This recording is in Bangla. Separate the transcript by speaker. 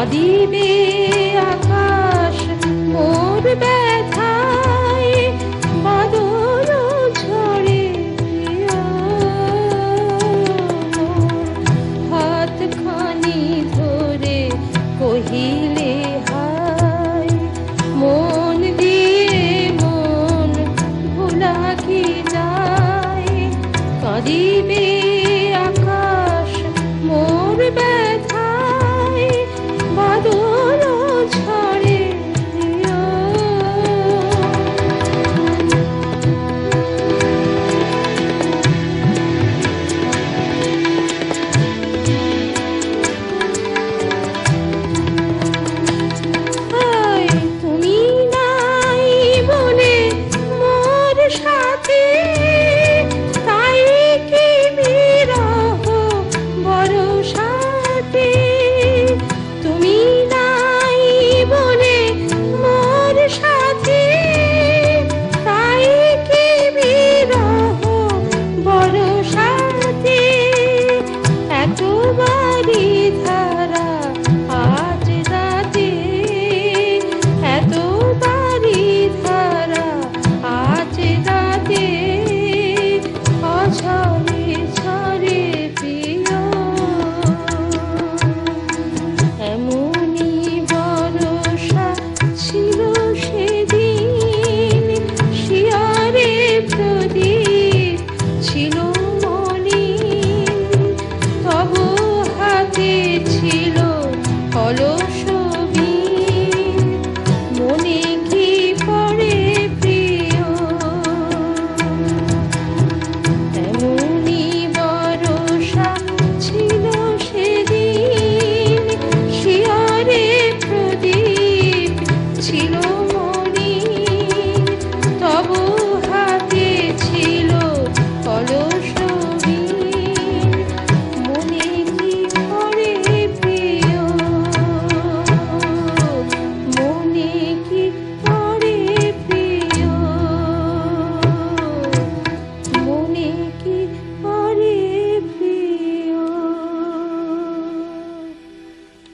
Speaker 1: কাঁদিবে আকাশ, মোর ব্যথায় বাদল ঝরে হাত খানি ধরে কহিলে হায়, মন দিয়ে মন ভোলা কি যায়? কাঁদিবে